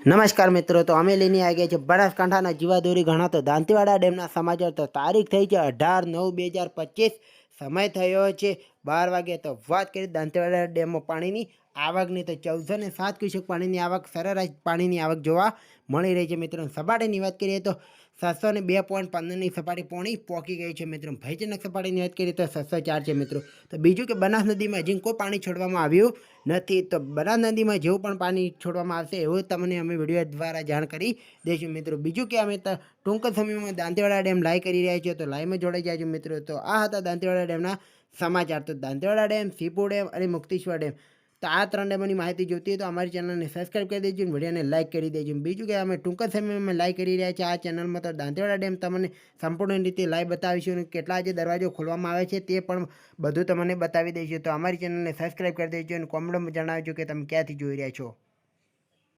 નમસ્કાર મિત્રો, તો અમે લઈને આવી ગયા છે બનાસકાંઠાના જીવાદોરી ગણાતો દાંતીવાડા ડેમના સમાચાર. તો તારીખ થઈ છે અઢાર નવ બે હજાર પચીસ. સમય થયો છે બાર વાગે તો વાત કરી, દાંતીવાડા ડેમમાં પાણીની આવકની તો ચૌદસો ને સાત ક્યુસેક પાણીની આવક, સરેરાશ પાણીની આવક જોવા મળી રહી છે મિત્રો. સપાટીની વાત કરીએ તો સાતસો ને બે પોઈન્ટ પંદરની સપાટી પોણી પોકી ગઈ છે મિત્રો. ભયજનક સપાટીની વાત કરીએ તો સાતસો ચાર છે મિત્રો. તો બીજું કે બનાસ નદીમાં હજી કોઈ પાણી છોડવામાં આવ્યું નથી. તો બનાસ નદીમાં જેવું પણ પાણી છોડવામાં આવશે એવું તમને અમે વીડિયો દ્વારા જાણ કરી દઈશું મિત્રો. બીજું કે અમે ટૂંક સમયમાં દાંતેવાડા ડેમ લાઈ કરી રહ્યા છીએ તો લાઈવમાં જોડાઈ જાય મિત્રો. તો આ હતા દાંતેવાડા ડેમના સમાચાર તો દાંતીવાડા ડેમ, સીપુ ડેમ અને મુક્તેશ્વર ડેમ. તો આ ત્રણ ડેમોની માહિતી જોતી તો અમારી ચેનલને સબસ્ક્રાઈબ કરી દેજો અને વિડીયોને લાઈક કરી દેજો. બીજું કે અમે ટૂંક સમયમાં અમે લાઈવ કરી રહ્યા છીએ આ ચેનલમાં, તો દાંતેવાડા ડેમ તમને સંપૂર્ણ રીતે લાઈવ બતાવીશું અને કેટલા જે દરવાજો ખોલવામાં આવે છે તે પણ બધું તમને બતાવી દઈશું. તો અમારી ચેનલને સબસ્ક્રાઈબ કરી દેજો અને કોમેન્ટમાં જણાવજો કે તમે ક્યાંથી જોઈ રહ્યા છો.